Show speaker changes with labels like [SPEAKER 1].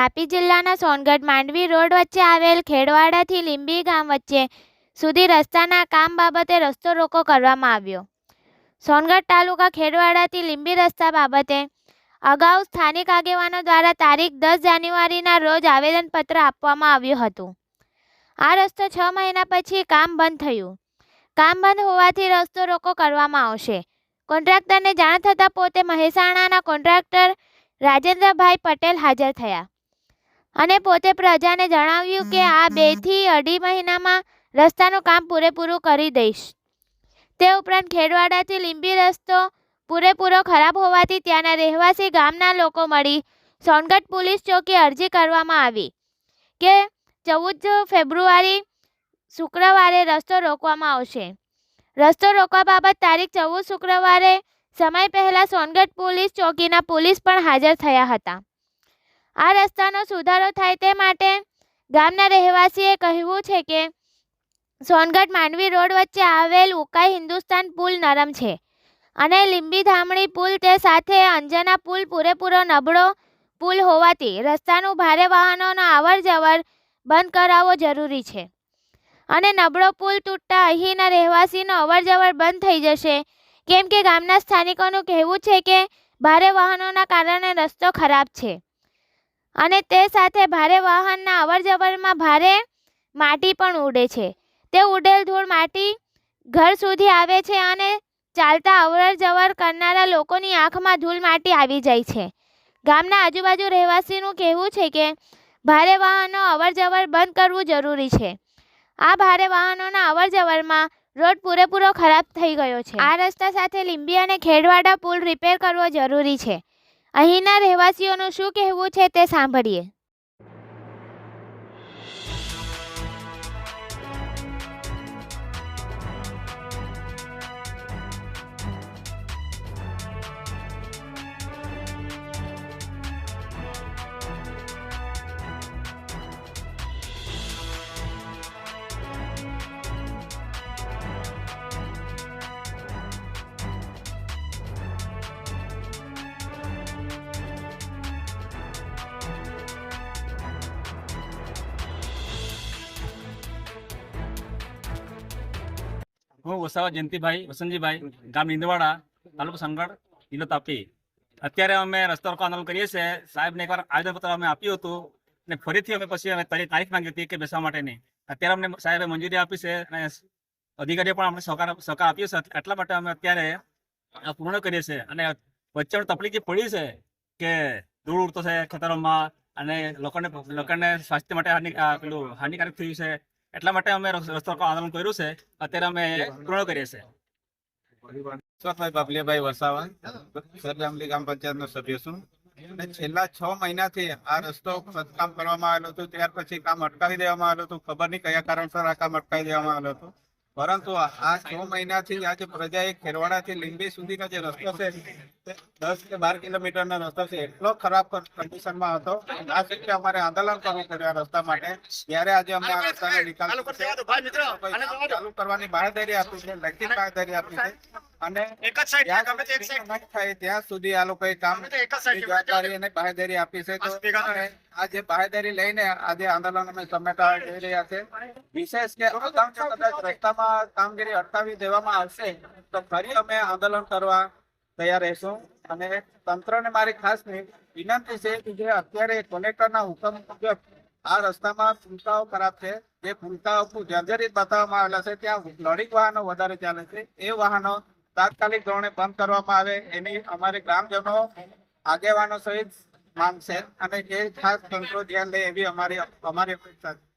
[SPEAKER 1] તાપી જિલ્લાના સોનગઢ માંડવી રોડ વચ્ચે આવેલ ખેડવાડાથી લીંબી ગામ વચ્ચે સુધી રસ્તાના કામ બાબતે રસ્તો રોકો કરવામાં આવ્યો. સોનગઢ તાલુકા ખેડવાડાથી લીંબી રસ્તા બાબતે અગાઉ સ્થાનિક આગેવાનો દ્વારા તારીખ દસ જાન્યુઆરીના રોજ આવેદનપત્ર આપવામાં આવ્યું હતું. આ રસ્તો છ મહિના પછી કામ બંધ થયું. કામ બંધ હોવાથી રસ્તો રોકો કરવામાં આવશે. કોન્ટ્રાક્ટરને જાણ થતાં પોતે મહેસાણાના કોન્ટ્રાક્ટર રાજેન્દ્રભાઈ પટેલ હાજર થયા. અને પોતે પ્રજાને જણાવ્યું કે આ બેથી અઢી મહિનામાં રસ્તાનું કામ પૂરેપૂરું કરી દઈશ. તે ઉપરાંત ખેડવાડાથી લીંબી રસ્તો પૂરેપૂરો ખરાબ હોવાથી ત્યાંના રહેવાસી ગામના લોકો મળી સોનગઢ પોલીસ ચોકી અરજી કરવામાં આવી કે ચૌદ ફેબ્રુઆરી શુક્રવારે રસ્તો રોકવામાં આવશે. રસ્તો રોકવા બાબત તારીખ ચૌદ શુક્રવારે સમય પહેલાં સોનગઢ પોલીસ ચોકીના પોલીસ પણ હાજર થયા હતા. આ રસ્તાનો સુધારો થાય તે માટે ગામના રહેવાસીએ કહ્યું છે કે સોનગઢ માંડવી રોડ વચ્ચે આવેલ ઉકાઈ હિન્દુસ્તાન પુલ નરમ છે અને લીંબી ધામણી પુલ તે સાથે અંજના પુલ પૂરેપૂરો નબળો પુલ હોવાથી રસ્તાનું ભારે વાહનોનો અવર જવર બંધ કરાવવો જરૂરી છે. અને નબળો પુલ તૂટતા અહીંના રહેવાસીનો અવર જવર બંધ થઈ જશે કેમ કે ગામના સ્થાનિકોનું કહેવું છે કે ભારે વાહનોના કારણે રસ્તો ખરાબ છે. અને તે સાથે ભારે વાહનના અવર જવરમાં ભારે માટી પણ ઉડે છે. તે ઉડેલ ધૂળ માટી ઘર સુધી આવે છે અને ચાલતા અવર જવર કરનારા લોકોની આંખમાં ધૂળ માટી આવી જાય છે. ગામના આજુબાજુ રહેવાસીનું કહેવું છે કે ભારે વાહનો અવર જવર બંધ કરવું જરૂરી છે. આ ભારે વાહનોના અવર જવરમાં રોડ પૂરેપૂરો ખરાબ થઈ ગયો છે. આ રસ્તા સાથે લીંબી અને ખેડવાડા પુલ રિપેર કરવો જરૂરી છે. અહીંના રહેવાસીઓનું શું કહેવું છે તે સાંભળીએ.
[SPEAKER 2] હું વસાવા જયંતિભાઈ વસંતજીભાઈ ગામ નીંદવાડા તાલુકો સંગડ જિલ્લો તાપી અત્યારે અમે રસ્તા રોકો આંદોલન કરીએ છીએ. સાહેબને એકવાર આવેદનપત્ર અમે આપ્યું હતું અને ફરીથી અમે પછી અમે તારીખ માંગી હતી કે બેસવા માટેની. અત્યારે અમને સાહેબે મંજૂરી આપી છે અને અધિકારીઓ પણ અમને સહકાર સહકાર આપ્યો છે. એટલા માટે અમે અત્યારે પૂર્ણ કરીએ છીએ. અને વચ્ચે તકલીફ જે પડી છે કે ધૂળ ઉડતો છે ખેતરોમાં અને લોકોને લોકોને સ્વાસ્થ્ય માટે પેલું હાનિકારક થયું છે. એટલા માટે અમે રસ્તા આંદોલન કર્યું છે. અત્યારે અમે પૂર્ણ કરીએ છીએ.
[SPEAKER 3] બાબલીભાઈ વસાવા સરગામલી ગ્રામ પંચાયતનો સભ્ય છેલ્લા છ મહિનાથી આ રસ્તો ખોદકામ કરવામાં આવેલું હતું. ત્યાર પછી કામ અટકાવી દેવામાં આવેલું ખબર નહીં કયા કારણસર આ કામ અટકાવી દેવામાં આવેલું હતું. પરંતુ આ છ મહિનાથી આજે પ્રજાએ ખેરવાડાથી લીંબી સુધીનો જે રસ્તો છે દસ કે બાર કિલોમીટરનો રસ્તો છે એટલો ખરાબ કન્ડિશનમાં હતો. આ રીતે અમારે આંદોલન કરવું પડ્યું આ રસ્તા માટે. ત્યારે આજે અમે આ રસ્તાનો નિકાલ ચાલુ કરવાની બાહેધરી આપી છે લેખિત બાહેધરી આપી છે. અને જ્યાં સુધી નહીં થાય ત્યાં સુધી આ લોકોએ કામ જવાબદારી અને બાહેદારી આપી છે. તો આ જે બાહેધરી લઈને આજે આંદોલન અમે સમેટા જઈ રહ્યા છે વિશેષ કે અગાઉ કદાચ રસ્તામાં કામગીરી અટકાવી દેવામાં આવશે તો ફરી અમે આંદોલન કરવા તૈયાર રહેશું. અને તંત્રને મારી ખાસ વિનંતી છે કે જે અત્યારે કલેક્ટરના હુકમ મુજબ આ રસ્તામાં ફૂલકાઓ ખરાબ છે. જે ફૂલકાઓ જર્જરિત બતાવવામાં આવેલા છે ત્યાં લોડિંગ વાહનો વધારે ચાલે છે. એ વાહનો તાત્કાલિક ધોરણે બંધ કરવામાં આવે એની અમારે ગ્રામજનો આગેવાનો સહિત માંગ છે અને એ ખાસ તંત્રો ધ્યાન લે એવી અમારી અમારી અપેક્ષા છે.